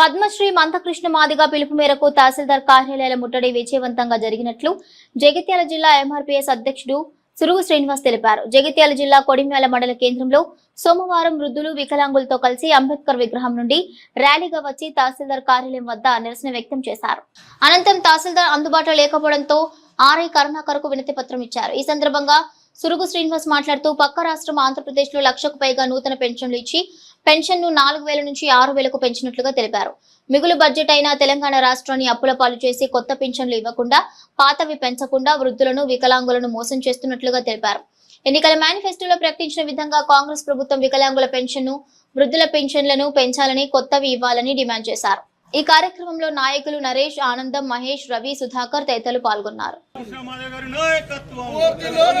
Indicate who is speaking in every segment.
Speaker 1: పద్మశ్రీ మంతకృష్ణ మాదిగా పిలుపు మేరకు తహసీల్దార్ కార్యాలయాల ముట్టడి విజయవంతంగా జరిగినట్లు జగిత్యాల జిల్లా ఎంఆర్పీఎస్ అధ్యక్షుడు సురుగు శ్రీనివాస్ తెలిపారు. జగిత్యాల జిల్లా కొడిమ్యాల మండల కేంద్రంలో సోమవారం వృద్ధులు వికలాంగులతో కలిసి అంబేద్కర్ విగ్రహం నుండి ర్యాలీగా వచ్చి తహసీల్దార్ కార్యాలయం వద్ద నిరసన వ్యక్తం చేశారు. అనంతరం తహసీల్దార్ అందుబాటులో లేకపోవడంతో ఆర్ఐ కరుణాకర్కు వినతి పత్రం ఇచ్చారు. ఈ సందర్భంగా సురుగు శ్రీనివాస్ మాట్లాడుతూ పక్క రాష్ట్రం ఆంధ్రప్రదేశ్లో లక్షకు పైగా నూతన పెన్షన్లు ఇచ్చి పెన్షన్ను నాలుగు వేల నుంచి ఆరు వేలకు పెంచినట్లుగా తెలిపారు. మిగులు బడ్జెట్ అయిన తెలంగాణ రాష్ట్రాన్ని అప్పుల పాలు చేసి కొత్త పెన్షన్లు ఇవ్వకుండా పాతవి పెంచకుండా వృద్ధులను వికలాంగులను మోసం చేస్తున్నట్లుగా తెలిపారు. ఎన్నికల మేనిఫెస్టోలో ప్రకటించిన విధంగా కాంగ్రెస్ ప్రభుత్వం వికలాంగుల పెన్షన్ను వృద్ధుల పెన్షన్లను పెంచాలని కొత్తవి ఇవ్వాలని డిమాండ్ చేశారు. ఈ కార్యక్రమంలో నాయకులు నరేష్ ఆనందం మహేష్ రవి సుధాకర్ తదితరులు పాల్గొన్నారు
Speaker 2: కృష్ణమాధవ గారి నాయకత్వం
Speaker 3: సార్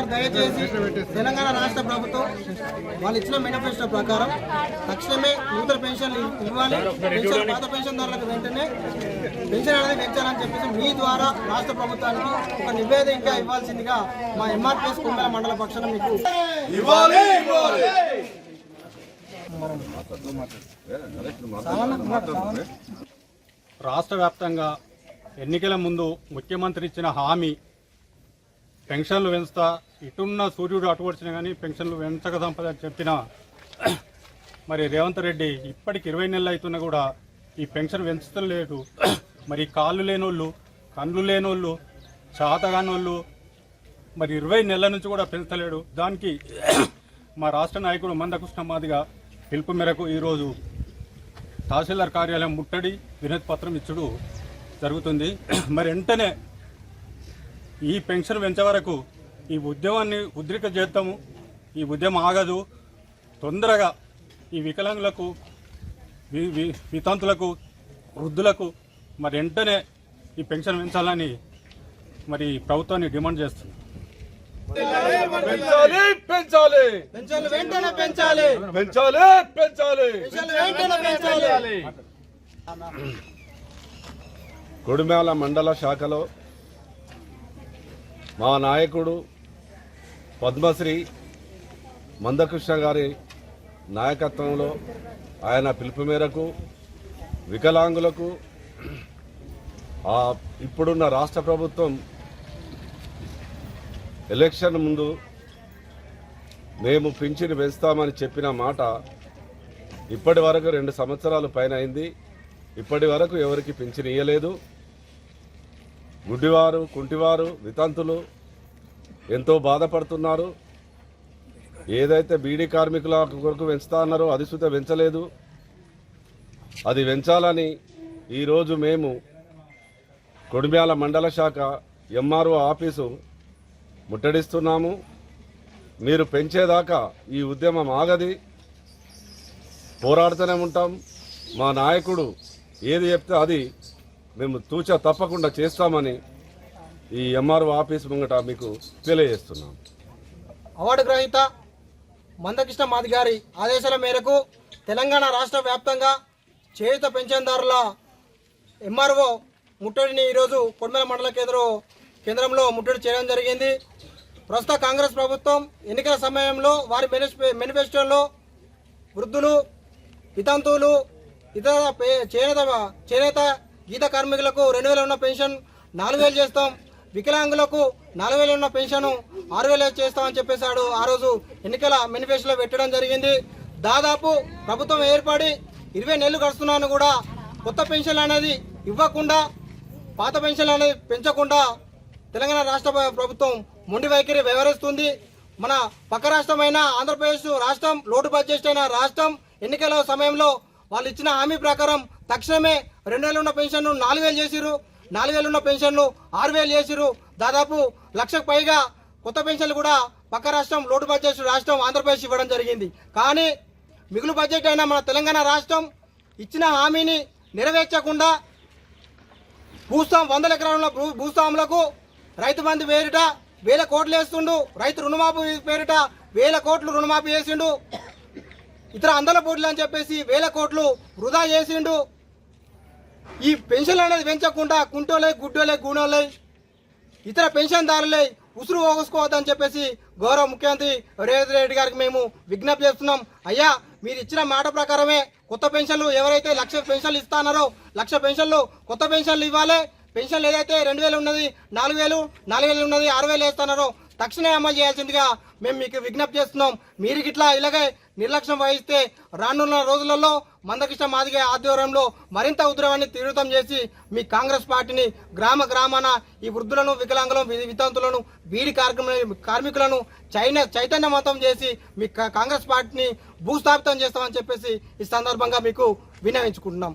Speaker 3: సార్ దయచేసి తెలంగాణ రాష్ట్ర ప్రభుత్వం వాళ్ళు ఇచ్చిన మేనిఫెస్టో ప్రకారం తక్షణమే నూతన పెన్షన్లు ఇవ్వాలి. పెన్షన్ పాత పెన్షన్దారులకు వెంటనే పెన్షన్ అనేది పెంచాలని చెప్పేసి మీ ద్వారా రాష్ట్ర ప్రభుత్వానికి ఒక నివేదిక ఇవ్వాల్సిందిగా మా ఎంఆర్పిఎస్ కుండల మండల పక్షాన మీకు
Speaker 2: రాష్ట్ర వ్యాప్తంగా ఎన్నికల ముందు ముఖ్యమంత్రి ఇచ్చిన హామీ పెన్షన్లు పెంచుతా ఇటున్న సూర్యుడు అటు వచ్చినా కానీ పెన్షన్లు పెంచక సంపదని చెప్పిన మరి రేవంత్ రెడ్డి ఇప్పటికి ఇరవై నెలలు అవుతున్నా కూడా ఈ పెన్షన్ పెంచుతలేదు మరి కాళ్ళు లేనోళ్ళు కండ్లు లేనోళ్ళు చాతగానోళ్ళు మరి ఇరవై నెలల నుంచి కూడా పెంచలేడు. దానికి మా రాష్ట్ర నాయకుడు మందకృష్ణ మాదిగా పిలుపు మేరకు ఈరోజు తహసీల్దార్ కార్యాలయం ముట్టడి వినతి పత్రం ఇచ్చుడు జరుగుతుంది. మరి వెంటనే ఈ పెన్షన్ పెంచే వరకు ఈ ఉద్యమాన్ని ఉద్రిక చేస్తాము ఈ ఉద్యమం ఆగదు. తొందరగా ఈ వికలాంగులకు వితంతులకు వృద్ధులకు మరి వెంటనే ఈ పెన్షన్ పెంచాలని మరి ప్రభుత్వాన్ని డిమాండ్ చేస్తుంది
Speaker 4: పెంచాలి పెంచాలి.
Speaker 3: పెన్షన్లు వెంటనే పెంచాలి.
Speaker 4: పెంచాలి పెంచాలి.
Speaker 3: పెన్షన్లు వెంటనే పెంచాలి.
Speaker 4: కొడిమేల మండల శాఖలో మా నాయకుడు పద్మశ్రీ మందకృష్ణ గారి నాయకత్వంలో ఆయన పిలుపు మేరకు వికలాంగులకు ఇప్పుడున్న రాష్ట్ర ప్రభుత్వం ఎలక్షన్ ముందు మేము పింఛను పెంచుతామని చెప్పిన మాట ఇప్పటి వరకు రెండు సంవత్సరాలు పైన అయింది. ఇప్పటి వరకు ఎవరికి పింఛను ఇయ్యలేదు. గుడ్డివారు కుంటివారు వితంతులు ఎంతో బాధపడుతున్నారు. ఏదైతే బీడీ కార్మికుల కొరకు పెంచుతా అన్నారో అది సుత పెంచలేదు. అది పెంచాలని ఈరోజు మేము కొడిమ్యాల మండల శాఖ ఎంఆర్ఓ ఆఫీసు ముట్టడిస్తున్నాము. మీరు పెంచేదాకా ఈ ఉద్యమం ఆగది. పోరాడుతూనే ఉంటాం. మా నాయకుడు ఏది చెప్తే అది మేము తూచా తప్పకుండా చేస్తామని ఈ ఎంఆర్ఓ ఆఫీస్ ముంగట మీకు తెలియజేస్తున్నాం.
Speaker 3: అవార్డు గ్రహీత మందకృష్ణ మాదిగారి ఆదేశాల మేరకు తెలంగాణ రాష్ట్ర వ్యాప్తంగా చేయుత పెన్షన్దారుల ఎంఆర్ఓ ముట్టడిని ఈరోజు కొడిమేల మండల కేంద్రం కేంద్రంలో ముట్టడి చేయడం జరిగింది. ప్రస్తుత కాంగ్రెస్ ప్రభుత్వం ఎన్నికల సమయంలో వారి మేనిఫెస్టోలో వృద్ధులు వితంతువులు ఇతర చేనేత చేనేత గీత కార్మికులకు రెండు వేలు ఉన్న పెన్షన్ నాలుగు వేలు చేస్తాం. వికలాంగులకు నాలుగు వేలు ఉన్న పెన్షన్ ఆరు వేలు చేస్తామని చెప్పేశాడు. ఆ రోజు ఎన్నికల మేనిఫెస్టోలో పెట్టడం జరిగింది. దాదాపు ప్రభుత్వం ఏర్పడి ఇరవై నెలలు గడుస్తున్నాను కూడా కొత్త పెన్షన్ అనేది ఇవ్వకుండా పాత పెన్షన్ అనేది పెంచకుండా తెలంగాణ రాష్ట్ర ప్రభుత్వం మొండి వైఖరి వ్యవహరిస్తుంది. మన పక్క రాష్ట్రమైన ఆంధ్రప్రదేశ్ రాష్ట్రం లోటు బడ్జెట్ అయిన రాష్ట్రం ఎన్నికల సమయంలో వాళ్ళు ఇచ్చిన హామీ ప్రకారం తక్షణమే రెండు వేలు ఉన్న పెన్షన్ను నాలుగు వేలు చేసిరు నాలుగు వేలు ఉన్న పెన్షన్లు ఆరు వేలు చేసిరు దాదాపు లక్షకు పైగా కొత్త పెన్షన్లు కూడా పక్క రాష్ట్రం లోటు బడ్జెట్ రాష్ట్రం ఆంధ్రప్రదేశ్ ఇవ్వడం జరిగింది. కానీ మిగులు బడ్జెట్ అయిన మన తెలంగాణ రాష్ట్రం ఇచ్చిన హామీని నెరవేర్చకుండా భూస్వామి వందల ఎకరాల భూ భూస్వాములకు రైతు బంధు పేరిట వేల కోట్లు వేస్తుండు. రైతు రుణమాఫీ పేరిట వేల కోట్లు రుణమాఫీ చేసిండు. ఇతర అందల పోటీలు అని చెప్పేసి వేల కోట్లు వృధా చేసిండు. ఈ పెన్షన్లు అనేది పెంచకుండా కుంటోలే గుడ్డోలే గూనోలే ఇతర పెన్షన్దారులే ఉసురు పోగొసుకోవద్దని చెప్పేసి గౌరవ ముఖ్యమంత్రి రేవంత్ రెడ్డి గారికి మేము విజ్ఞప్తి చేస్తున్నాం. అయ్యా మీరు ఇచ్చిన మాట ప్రకారమే కొత్త పెన్షన్లు ఎవరైతే లక్ష పెన్షన్లు ఇస్తానారో లక్ష పెన్షన్లు కొత్త పెన్షన్లు ఇవ్వాలి. పెన్షన్లు ఏదైతే రెండు వేలు ఉన్నది నాలుగు వేలు నాలుగు వేలు ఉన్నది ఆరు వేలు వేస్తున్నారో తక్షణమే అమలు చేయాల్సిందిగా మేము మీకు విజ్ఞప్తి చేస్తున్నాం. మీరు ఇట్లా ఇలాగే నిర్లక్ష్యం వహిస్తే రానున్న రోజులలో మందకృష్ణ మాదిగ ఆధ్వర్యంలో మరింత ఉద్రవాన్ని తీవ్రతం చేసి మీ కాంగ్రెస్ పార్టీని గ్రామ గ్రామాన ఈ వృద్ధులను వికలాంగులను వితంతులను బీడి కార్యక్రమ కార్మికులను చైన చైతన్యవంతం చేసి మీ కా- కాంగ్రెస్ పార్టీని భూస్థాపితం చేస్తామని చెప్పేసి ఈ సందర్భంగా మీకు విన్నవించుకుంటున్నాం.